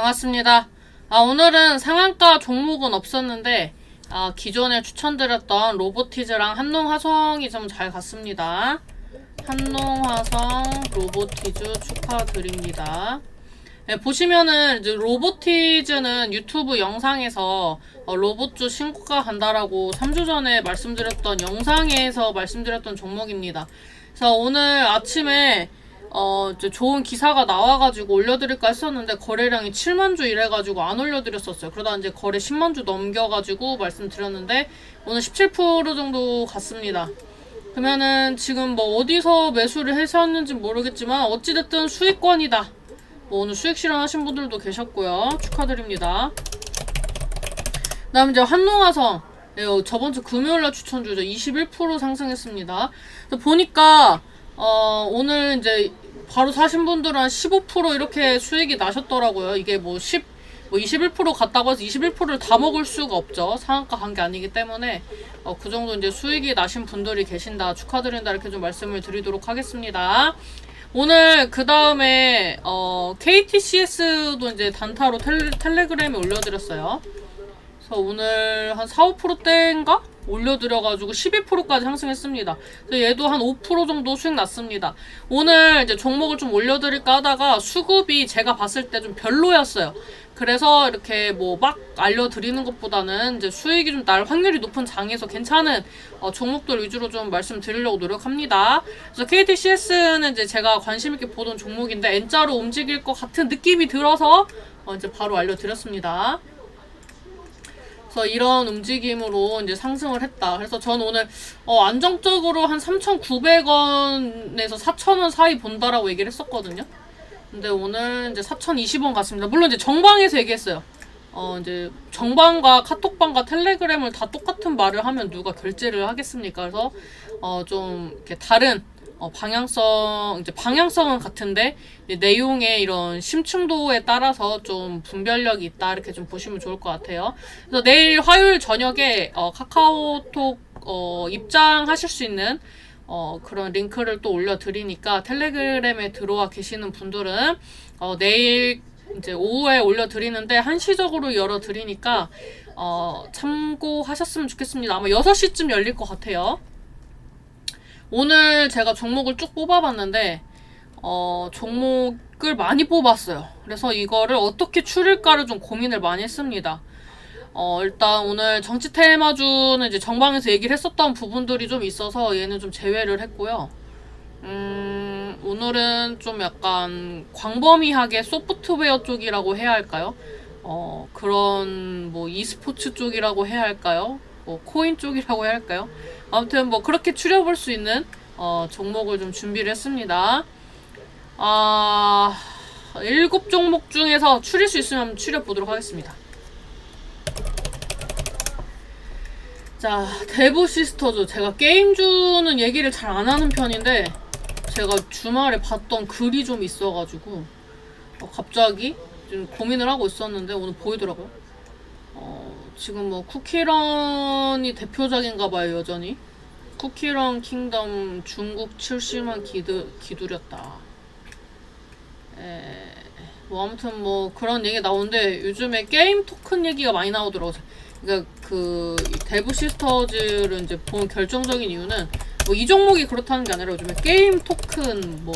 반갑습니다. 아, 오늘은 상한가 종목은 없었는데, 아, 기존에 추천드렸던 로보티즈랑 한농화성이 좀 잘 갔습니다. 한농화성 로보티즈 축하드립니다. 네, 보시면은 로보티즈는 유튜브 영상에서 어, 로봇주 신고가 간다라고 3주 전에 말씀드렸던 영상에서 말씀드렸던 종목입니다. 그래서 오늘 아침에 어, 이제 좋은 기사가 나와가지고 올려드릴까 했었는데 거래량이 7만 주 이래가지고 안 올려드렸었어요. 그러다 이제 거래 10만 주 넘겨가지고 말씀드렸는데 오늘 17% 정도 갔습니다. 그러면은 지금 뭐 어디서 매수를 하셨는지 모르겠지만 어찌됐든 수익권이다. 뭐 오늘 수익 실현하신 분들도 계셨고요. 축하드립니다. 그 다음 이제 한농화성 예, 어, 저번 주 금요일 날 추천주죠. 21% 상승했습니다. 보니까 어, 오늘 이제 바로 사신 분들은 한 15% 이렇게 수익이 나셨더라고요. 이게 뭐 10, 뭐 21% 갔다고 해서 21%를 다 먹을 수가 없죠. 상한가 간 게 아니기 때문에 어, 그 정도 이제 수익이 나신 분들이 계신다. 축하드린다. 이렇게 좀 말씀을 드리도록 하겠습니다. 오늘 그 다음에 어, KTCS도 이제 단타로 텔, 텔레그램에 올려드렸어요. 그래서 오늘 한 4, 5%대인가? 올려드려가지고 12%까지 상승했습니다. 얘도 한 5% 정도 수익 났습니다. 오늘 이제 종목을 좀 올려드릴까 하다가 수급이 제가 봤을 때 좀 별로였어요. 그래서 이렇게 뭐 막 알려드리는 것보다는 이제 수익이 좀 날 확률이 높은 장에서 괜찮은 어, 종목들 위주로 좀 말씀드리려고 노력합니다. 그래서 KTCS는 이제 제가 관심 있게 보던 종목인데 N자로 움직일 것 같은 느낌이 들어서 어, 이제 바로 알려드렸습니다. 그래서 이런 움직임으로 이제 상승을 했다. 그래서 저는 오늘 어, 안정적으로 한 3,900원에서 4,000원 사이 본다라고 얘기를 했었거든요. 근데 오늘 이제 4,020원 갔습니다. 물론 이제 정방에서 얘기했어요. 어 이제 정방과 카톡방과 텔레그램을 다 똑같은 말을 하면 누가 결제를 하겠습니까? 그래서 어 좀 이렇게 다른 어 방향성 이제 방향성은 같은데 이제 내용의 이런 심층도에 따라서 좀 분별력이 있다 이렇게 좀 보시면 좋을 것 같아요. 그래서 내일 화요일 저녁에 어 카카오톡 어 입장하실 수 있는 어, 그런 링크를 또 올려드리니까 텔레그램에 들어와 계시는 분들은 어, 내일 이제 오후에 올려드리는데 한시적으로 열어드리니까 어, 참고하셨으면 좋겠습니다. 아마 6시쯤 열릴 것 같아요. 오늘 제가 종목을 쭉 뽑아봤는데 어, 종목을 많이 뽑았어요. 그래서 이거를 어떻게 추릴까를 좀 고민을 많이 했습니다. 어, 일단 오늘 정치 테마주는 이제 정방에서 얘기를 했었던 부분들이 좀 있어서 얘는 좀 제외를 했고요. 음, 오늘은 좀 약간 광범위하게 소프트웨어 쪽이라고 해야 할까요? 어, 그런 뭐 e스포츠 쪽이라고 해야 할까요? 뭐 코인 쪽이라고 해야 할까요? 아무튼 뭐 그렇게 추려볼 수 있는 어, 종목을 좀 준비를 했습니다. 아, 일곱 종목 중에서 추릴 수 있으면 추려 보도록 하겠습니다. 자, 데브 시스터즈. 제가 게임주는 얘기를 잘 안 하는 편인데, 제가 주말에 봤던 글이 좀 있어가지고, 어, 갑자기 좀 고민을 하고 있었는데, 오늘 보이더라고요. 어, 지금 뭐, 쿠키런이 대표적인가 봐요, 여전히. 쿠키런 킹덤 중국 출시만 기두, 기두렸다. 에, 뭐, 아무튼 뭐, 그런 얘기 나오는데, 요즘에 게임 토큰 얘기가 많이 나오더라고요. 그러니까 그 데브 시스터즈를 이제 본 결정적인 이유는 뭐 이 종목이 그렇다는 게 아니라 요즘에 게임 토큰 뭐,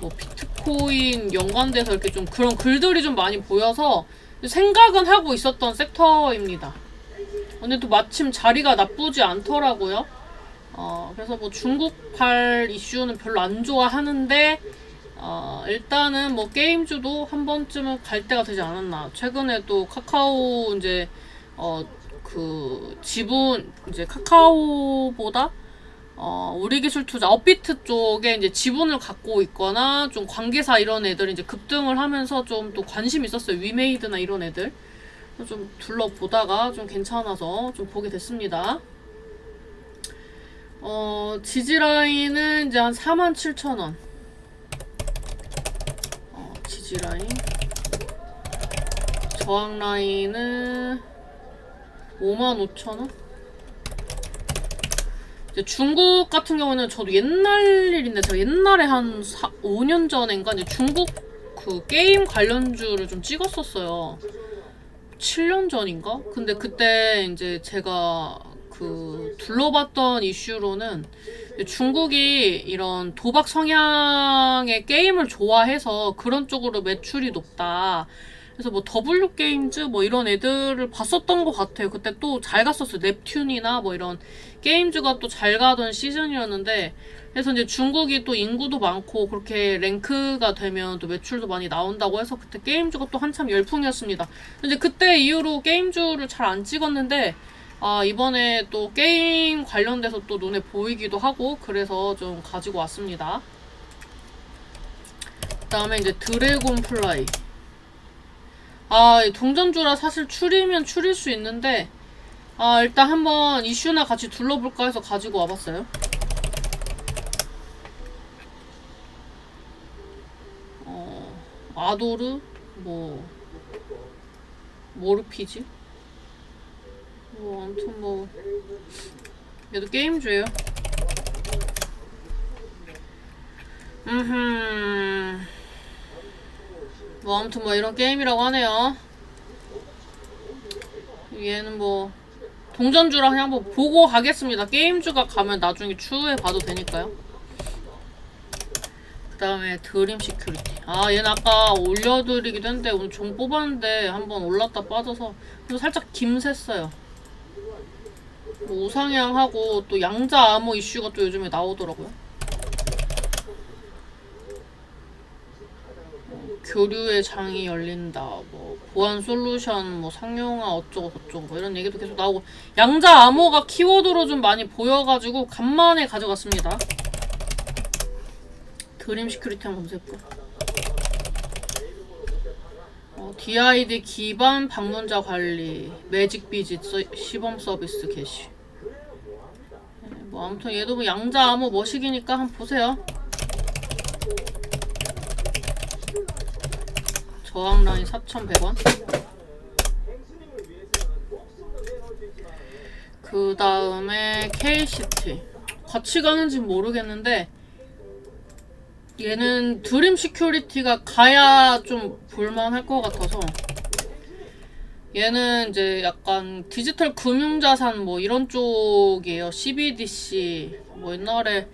뭐 비트코인 연관돼서 이렇게 좀 그런 글들이 좀 많이 보여서 생각은 하고 있었던 섹터입니다. 근데 또 마침 자리가 나쁘지 않더라고요. 어, 그래서 뭐 중국발 이슈는 별로 안 좋아하는데 어, 일단은 뭐 게임주도 한 번쯤은 갈 때가 되지 않았나. 최근에 또 카카오 이제 어, 그 지분 이제 카카오보다 어, 우리 기술 투자 업비트 쪽에 이제 지분을 갖고 있거나 좀 관계사 이런 애들이 이제 급등을 하면서 좀 또 관심 있었어요. 위메이드나 이런 애들. 좀 둘러보다가 좀 괜찮아서 좀 보게 됐습니다. 어, 지지라인은 이제 한 47,000원. 어, 지지라인. 저항 라인은 55,000원? 이제 중국 같은 경우는 저도 옛날 일인데 제가 옛날에 한 4, 5년 전인가 이제 중국 그 게임 관련주를 좀 찍었었어요. 7년 전인가? 근데 그때 이제 제가 그 둘러봤던 이슈로는 중국이 이런 도박 성향의 게임을 좋아해서 그런 쪽으로 매출이 높다. 그래서 뭐 W 게임즈 뭐 이런 애들을 봤었던 것 같아요. 그때 또 잘 갔었어요. 넵튠이나 뭐 이런 게임즈가 또 잘 가던 시즌이었는데 그래서 이제 중국이 또 인구도 많고 그렇게 랭크가 되면 또 매출도 많이 나온다고 해서 그때 게임주가 또 한참 열풍이었습니다. 근데 그때 이후로 게임주를 잘 안 찍었는데 아 이번에 또 게임 관련돼서 또 눈에 보이기도 하고 그래서 좀 가지고 왔습니다. 그 다음에 이제 드래곤 플라이. 아, 이 동전주라 사실 추리면 추릴 수 있는데, 아, 일단 한번 이슈나 같이 둘러볼까 해서 가지고 와봤어요. 어, 아도르, 뭐, 모르피지? 뭐, 아무튼 뭐, 얘도 게임주예요. 음흠. 뭐 아무튼 뭐 이런 게임이라고 하네요. 얘는 뭐 동전주랑 그냥 한번 보고 가겠습니다. 게임주가 가면 나중에 추후에 봐도 되니까요. 그 다음에 드림 시큐리티. 아 얘는 아까 올려드리기도 했는데 오늘 종 뽑았는데 한번 올랐다 빠져서 그래서 살짝 김샜어요. 뭐 우상향하고 또 양자 암호 이슈가 또 요즘에 나오더라고요. 교류의 장이 열린다. 뭐 보안 솔루션, 뭐 상용화 어쩌고 저쩌고 뭐 이런 얘기도 계속 나오고 양자 암호가 키워드로 좀 많이 보여가지고 간만에 가져갔습니다. 드림 시큐리티 한번 검색해볼까? 어, DID 기반 방문자 관리, 매직 서- 시범 서비스 개시. 네, 뭐 아무튼 얘도 뭐 양자 암호 머시기니까 한번 보세요. 저항 라인 4,100원. 그 다음에 KCT. 같이 가는지 모르겠는데, 얘는 드림 시큐리티가 가야 좀 볼만할 것 같아서, 얘는 이제 약간 디지털 금융자산 뭐 이런 쪽이에요. CBDC. 뭐 옛날에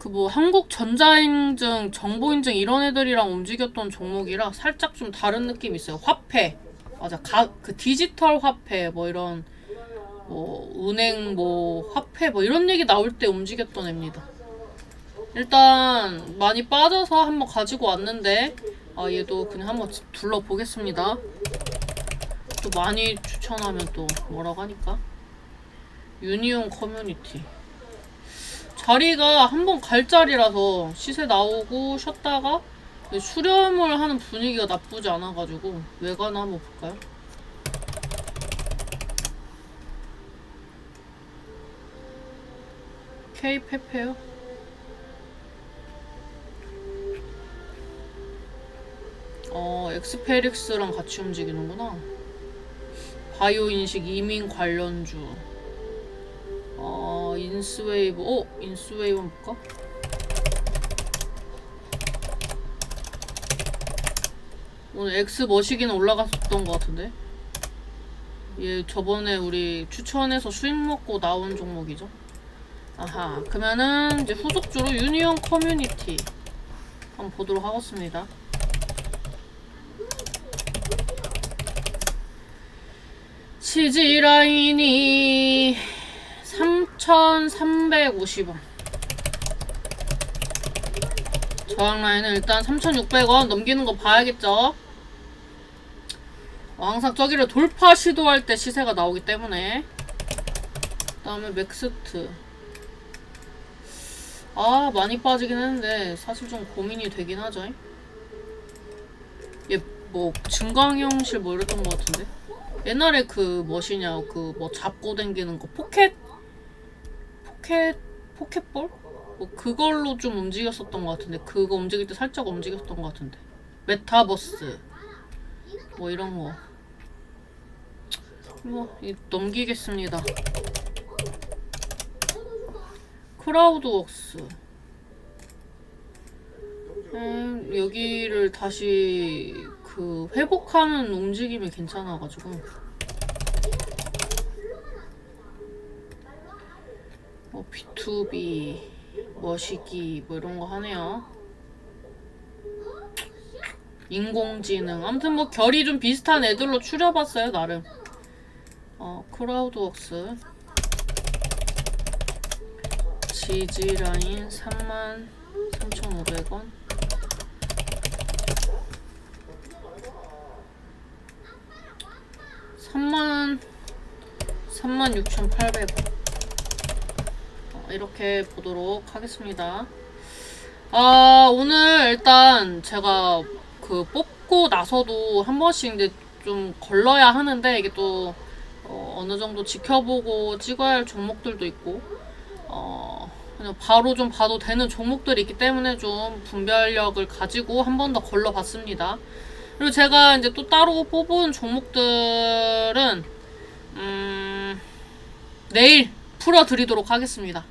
그 뭐 한국 전자인증, 정보인증 이런 애들이랑 움직였던 종목이라 살짝 좀 다른 느낌이 있어요. 화폐. 맞아. 가, 그 디지털 화폐 뭐 이런 뭐 은행 뭐 화폐 뭐 이런 얘기 나올 때 움직였던 애입니다. 일단 많이 빠져서 한번 가지고 왔는데 아 얘도 그냥 한번 둘러보겠습니다. 또 많이 추천하면 또 뭐라고 하니까 유니온 커뮤니티 자리가 한 번 갈 자리라서 시세 나오고 쉬었다가 수렴을 하는 분위기가 나쁘지 않아가지고 왜 가나 한번 볼까요? K페페요? 어, 엑스페릭스랑 같이 움직이는구나. 바이오 인식 이민 관련주. 어, 인스웨이브. 어, 인스웨이브 볼까? 오늘 X 머시기는 올라갔었던 것 같은데. 얘 저번에 우리 추천해서 수익 먹고 나온 종목이죠. 아하. 그러면은 이제 후속주로 유니온 커뮤니티 한번 보도록 하겠습니다. 치즈 라인이 3,350원. 저항 라인은 일단 3,600원 넘기는 거 봐야겠죠? 어, 항상 저기를 돌파 시도할 때 시세가 나오기 때문에. 그 다음에 맥스트. 아, 많이 빠지긴 했는데, 사실 좀 고민이 되긴 하죠. 얘, 뭐, 증강현실 뭐 이랬던 것 같은데? 옛날에 그 뭐시냐 그 뭐 잡고 당기는 거 포켓 포켓 포켓볼? 뭐 그걸로 좀 움직였었던 것 같은데 그거 움직일 때 살짝 움직였던 것 같은데. 메타버스. 뭐 이런 거 뭐 넘기겠습니다. 음, 여기를 다시 그 회복하는 움직임이 괜찮아가지고 뭐 B2B 머시기 뭐 이런 거 하네요. 인공지능 아무튼 뭐 결이 좀 비슷한 애들로 추려봤어요 나름. 어 크라우드웍스 지지라인 3만 3,500원. 삼만 36,800원. 어, 이렇게 보도록 하겠습니다. 아, 오늘 일단 제가 그 뽑고 나서도 한 번씩 이제 좀 걸러야 하는데 이게 또 어, 어느 정도 지켜보고 찍어야 할 종목들도 있고 어, 그냥 바로 좀 봐도 되는 종목들이 있기 때문에 좀 분별력을 가지고 한 번 더 걸러봤습니다. 그리고 제가 이제 또 따로 뽑은 종목들은 음, 내일 풀어드리도록 하겠습니다.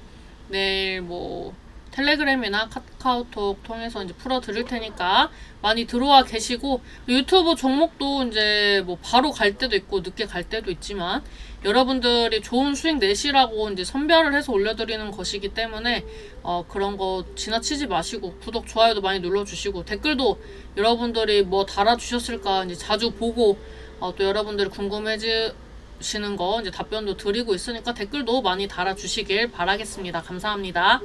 내일 뭐 텔레그램이나 카카오톡 통해서 이제 풀어 드릴 테니까 많이 들어와 계시고 유튜브 종목도 이제 뭐 바로 갈 때도 있고 늦게 갈 때도 있지만 여러분들이 좋은 수익 내시라고 이제 선별을 해서 올려드리는 것이기 때문에 어 그런 거 지나치지 마시고 구독 좋아요도 많이 눌러주시고 댓글도 여러분들이 뭐 달아주셨을까 이제 자주 보고 어 또 여러분들이 궁금해지 시는 거 이제 답변도 드리고 있으니까 댓글도 많이 달아주시길 바라겠습니다. 감사합니다.